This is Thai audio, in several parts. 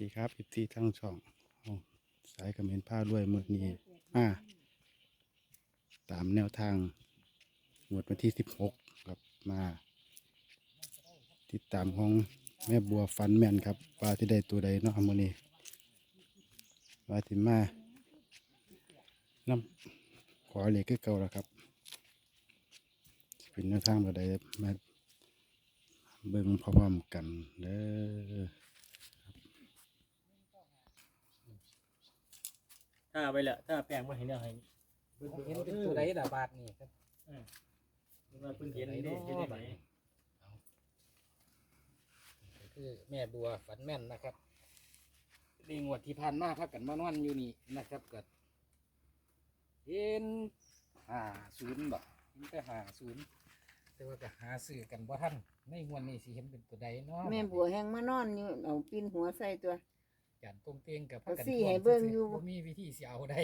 ดีครับอีทีทั้งช่องอสายคอมเมนผ้าด้วยมือนี้มาตามแนวทางงวดวันที่สิบหกครับมา ติดตามของแม่บัวฟันแมนครับว่าที่ได้ตัวใดเนาะมือนี้ว่าที่มาน้ำขอเหล็กก็เก่าแล้วครับเป็นแนวทางตัวใดมาเบิ่งพร้อมๆกันเด้อ ถ้าไปละถ้าแปลงมาให้เนี่ยให้เพิ่นเห็นเป็นตัวใดล่ะบาทนี่ครับว่าเพิ่นเห็นนี่เด้เห็นได้ไหนก็คือแม่บัวฝันแม่นนะครับในงวดที่ผ่านมาพักกันมานอนอยู่นี่นะครับก็เห็นห้าศูนย์บ่เห็นแต่ห้าศูนย์แต่ว่าก็หาซื้อกันบ่ทันในงวดนี้สิเห็นเป็นตัวใดเนาะแม่บัวแห้งมานอนอยู่เอาปิ้นหัวใส่ตัว จานตรงเตียงกับเอาสิให้เบิ่งอยู่ บ่มีวิธีสิเอาได้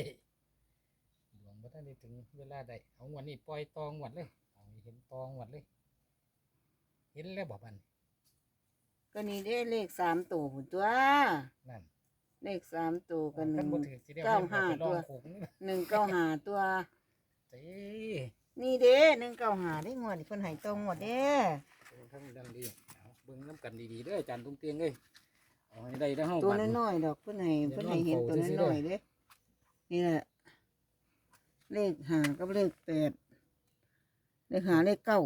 หลวงบ่ทันได้ถึงเวลาใดเอางวดนี้ปล่อยตองวดเลยเอาให้เห็นตองวดเลย เห็นแล้วบ่บันก็นี่ได้เลขสามตัวพุ่นตัว นั่นเลขสามตัวกันหคันึ่นง บ่ถือสิได้เก้าอห้าไปลองตัวโขงนี่นะหนึ่งเก้าหาตัวเจ้นี่เด้หนึ่งเก้าหาได้งวดนี่เพิ่นให้ตรงหมดเด้ ทั้งดังดีเอาเบิ่งน้ำกันดีๆเด้ออาจารย์ตรงเตียงเอ้ย เอาให้ได้แล้วเฮาตัวบัดน้อยๆดอกเพิ่นให้เดี๋ยวเพิ่นให้เห็นนอนตัวเฝ้าซื่อๆน้อยๆเด้นี่แหละ เลขหากับเลขแปดเลขหาเลขเก้า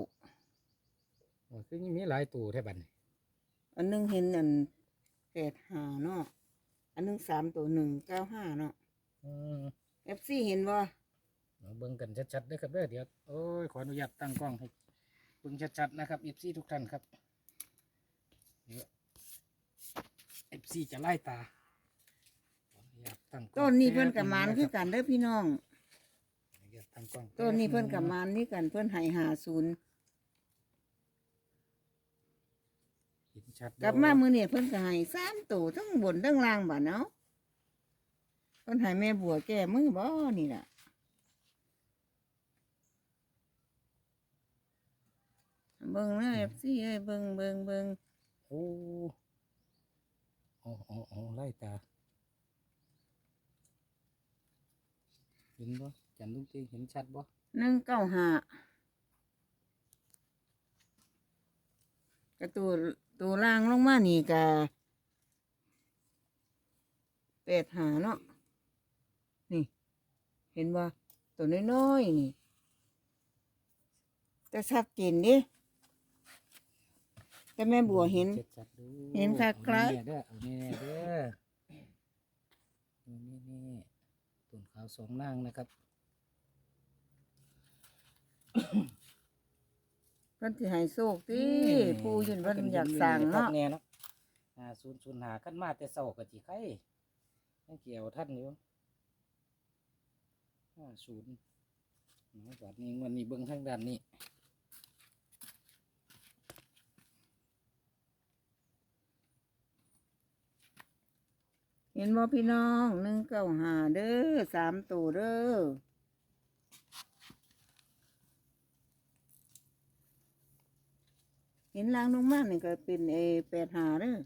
โอ้คือมีหลายตัวแท้บัดนี้อันหนึงเห็นอันแปดหาเนาะอันหนึงสามตัวหนึ่งเก้าห้าเนาะอืมเอฟซีเห็นบ่เอาเบิ่งกันชัดๆเด้อครับเด้อเดี๋ยวโอ้ยขออนุญาตตั้งกล้องให้เบิ่งชัดๆนะครับ FC ทุกท่านครับเดี๋ยว FC จะไล่ตาขออนุญาตตั้งกล้องต้นนี้เพิ่นกับมานแป๊บคือนึงะกันเด้อพี่น้องขออนุญาตตั้งกล้องต้นนี้เพิ่นแป๊กับบมานนี่กันเพิ่นให้หาศูนย์เห็นชัดกลับมามื้อนี้เพิ่นก็ให้สามตัวทั้งบนทั้งล่างบัดเนาะเพิ่นให้แม่บัวแก้มือบ่นี่ล่ะเบิ่งนะ FC เอ้ยเบิ่งเบิ่งเบิ่งโอ้ อ้โอ้โอ้ไล่ตาเห็นบ่จันลุงตีเห็นชัดบ่195กระตัวตัวล่างลงมานี่ก็แปดหาเนาะนี่ เห็นบ่ตัวน้อยๆนี่ แต่ชัดเจนดิ แต่แม่บัวเห็นชัดๆดูเห็นคักคล้ายเอาแน่ๆเด้อเอาแน่ๆเด้อนี่นี่นี่ต้นขาวสองนางนะครับเพิ่นสิให้โชคติปูยินเพิ่นอยากสั่งเนาะแน่เนาะหาศูนย์ศูนย์หาขึ้นมาแต่เศร้ากับจีไข่ยังเกี่ยวท่านอยู่ห้าศูนย์น้อยกว่านี้วันนี้เบิ้งทางด้านนี้ เห็นบ่พี่น้องหนึ่งเก้าหาเด้อสามตัวเด้อเห็นลางลงมานี่ก็เป็นเอแปดหาเด้อ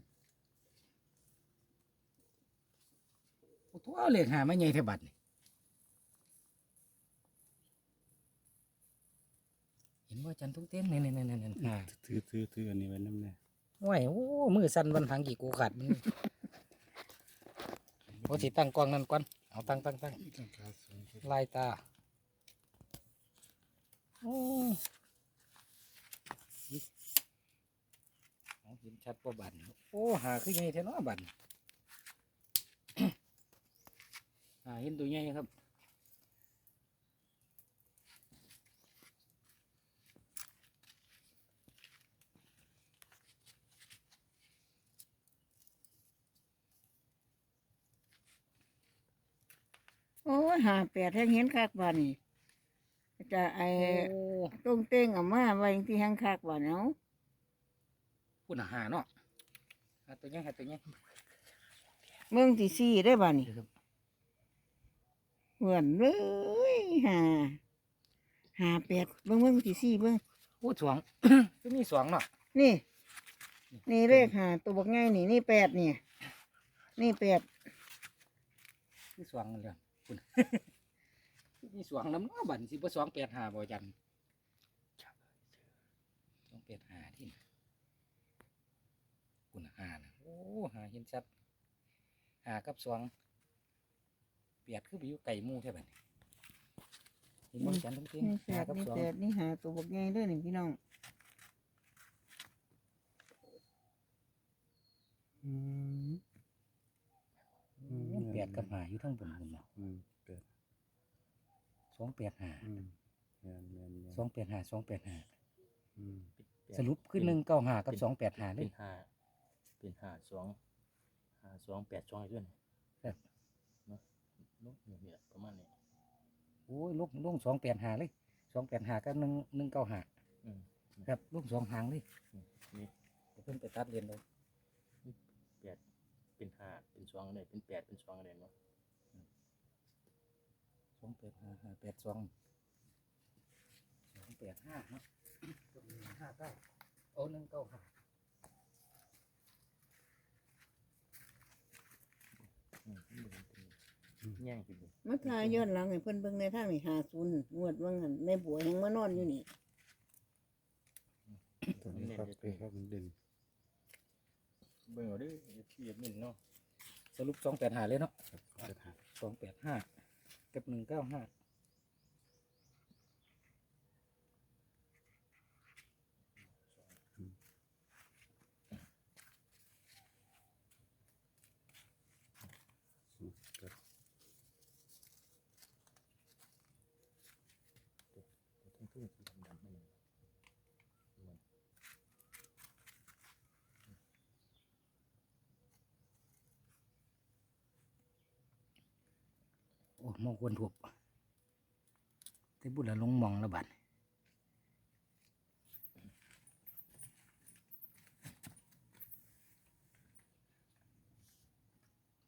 โอ้โหเอาเหล็กหาไม่ใหญ่เท่าบัดนี่เห็นว่าจันทุกเต้นนี่นี่นี่นี่นี่ถือถือถืออันนี้ไว้น้ำแน่ห่วยโอ้มือสั่นวันทางกี่กูขาดมัน โอ้สิตั้งกล้องนั่นก่อนเอาตั้งตั้งตั้งลายตาโอ้ยเอาเห็นชัดป่บันโอ้หาคือใหญ่เท่าน้อบันหาเห็นตัวใหญ่ครับ หาแปดแห้งเห็นคักบ่านี่จะไอ้โอ้ต้งเต้งเออกมาไว้ที่แห้งคักบ่าเนาะคุณอาหารเนาะหาตัวใหญ่หาตัวใหญ่เมืองที่สี่ได้บ่านี่เดี๋ยวครับเหมือนเลยหาหาแปดเบิ่งเบิ่งที่สี่เบิ่งโอ้สวงก็มีสวงเนาะนี่ นี่เลขหาตัวบักง่ายนี่นี่แปดนี่นี่แปดคือสว่างกันเลย คุณ มีสว่างน้ำเนาะบันสิบ่สองแปดห้าบ่จันสองแปดห้าที่น่ะคุณห้านะโอ้หาเห็นชัดหากับสองเปียดคือไปอยู่ไก่หมูใช่ไหมเห็นบ่จันทั้งทิ้งนี่แปหาดกับนี่สองแปดนี่หาตัวบกใหญ่เด้วยนี่พี่น้องอืมอืม แปดกับหาอยู่ทั้งบนบนเนาะอืมแปดสองแปดห้าอืมแม่นแม่นแม่นสองแปดห้าสองแปดห้าอืมสรุปคือหนึ่งเก้าห้ากับสองแปดห้าเลเป็ย นห้าเป็นห้าสองห้าสองแปดสองอีกด้วยนี่ครับ เนาะเนาะเนี่ยเนี่ยประมาณนี้โอ้ยลูกลูกสองแปดห้าเลยสองแปดห้ากับหนึ่งหนึ่งเก้าห้าอืม ครับลูกสองหางเลยนี่ เดี๋ยวเพิ่นไปตัดเรียนเลย แปดเป็นห้าเป็น สองเลยเป็นแปดเป็นสองเลยเนาะสองแปดห้าห้าแปดสองสองแปดห้าเนาะตัวนี้ห้าเก้าโอ้หนึ่งเก้าห้าอืมมันเป็นเป็นแย่งกันอยู่มาทายย้อนหลังให้เพิ่นเบิ่งในทางนี่หาศูนย์งวดว่างหันแม่บัวยังมานอนอยู่นี่ตัวนี้ครับเป็นครับเด่นเบิ่งเอาเด้อที่เอ็ดมินเนาะ สรุปสองแปดห้าเลยเนาะครับเจ็ดห้าสองแปดห้ากับหนึ่งเก้าห้า อืมครับ ทั้งทุ่งสีดำๆนั่นเองมัน โอ้ มองควรถูกแต่บุญละลงมองละบัด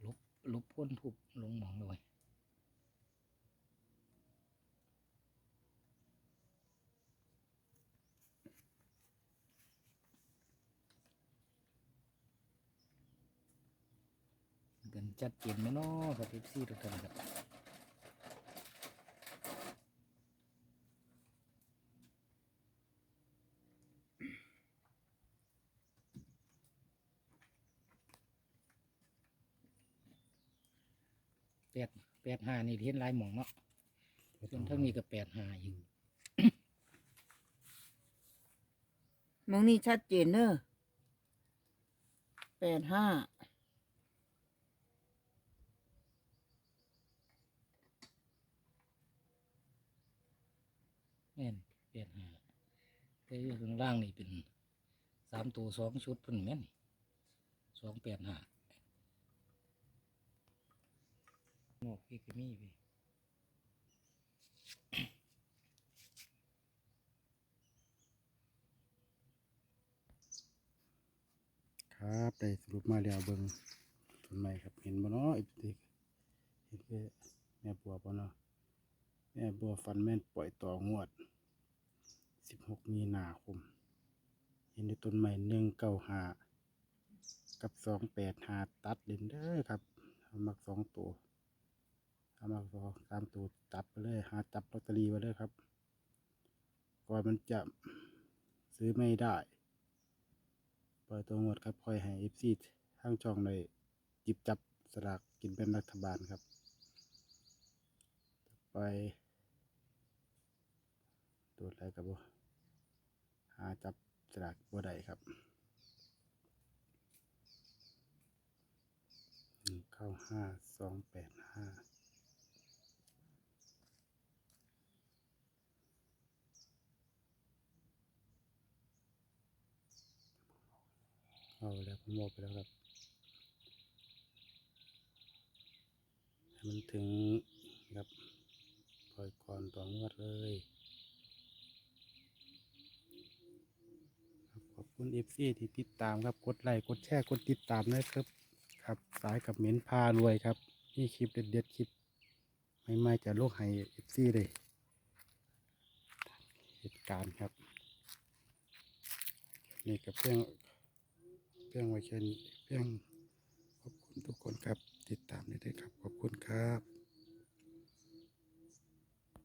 ลบลบพ้นถูกลงมองเลยกันจัดเจนไหมเนาะกับเอฟซีทุกท่านครับ แปดแปดห้านี่เห็นหลายหมองเนาะส่วนทั้งนี้ก็แปดห้าอยู่มองนี่ชัดเจนเด้อแปดห้าแม่นแปดห้าแต่อยู่ข้างล่างนี่เป็นสามตัวสองชุดเพิ่นแม่นสองแปดห้า โอ้พี่ก็มีพี่ครับได้สรุปมาแล้วเบิ่งต้นไม้ครับเห็นบ่เนาะอ้ติ๊กเห็นแค่แม่บัวบ่เนาะแม่บัวฟันแม่นปล่อยต่องวด 16 มีนาคม เห็นในต้นไม้195กับ285ตัดเล่นเด้อครับมักสองตัว เอามักสองสามตัวจับไปเลยหาจับลอตเตอรี่ไว้เลยครับ ก่อนมันจะซื้อไม่ได้เปล่อยตัวงวดครับคอยให้เอฟซีทางช่องได้หยิบจับสลากกินเป็นรัฐบาลครับ ไปตัวอะไรกับบ่หาจับสลากบ่ได้ครับหนึ่งเก้าห้าสองแปดห้า เอาแล้วผมบอกไปแล้วครับให้มันถึงครับปล่อยก่อนต่องวดเลยขอบคุณเอฟซีที่ติดตามครับ กดไลค์กดแชร์กดติดตามนะครับ ครับสายกับเหม็นพารวยครับนี่คลิปเด็ดๆคลิปใหม่ๆจะโลกให้เอฟซีเลยเหตุการณ์ครับ นี่กับเพียง เพียงไว้แค่นี้เพียงขอบคุณทุกคนครับ ติดตามได้เลยครับ ขอบคุณครับ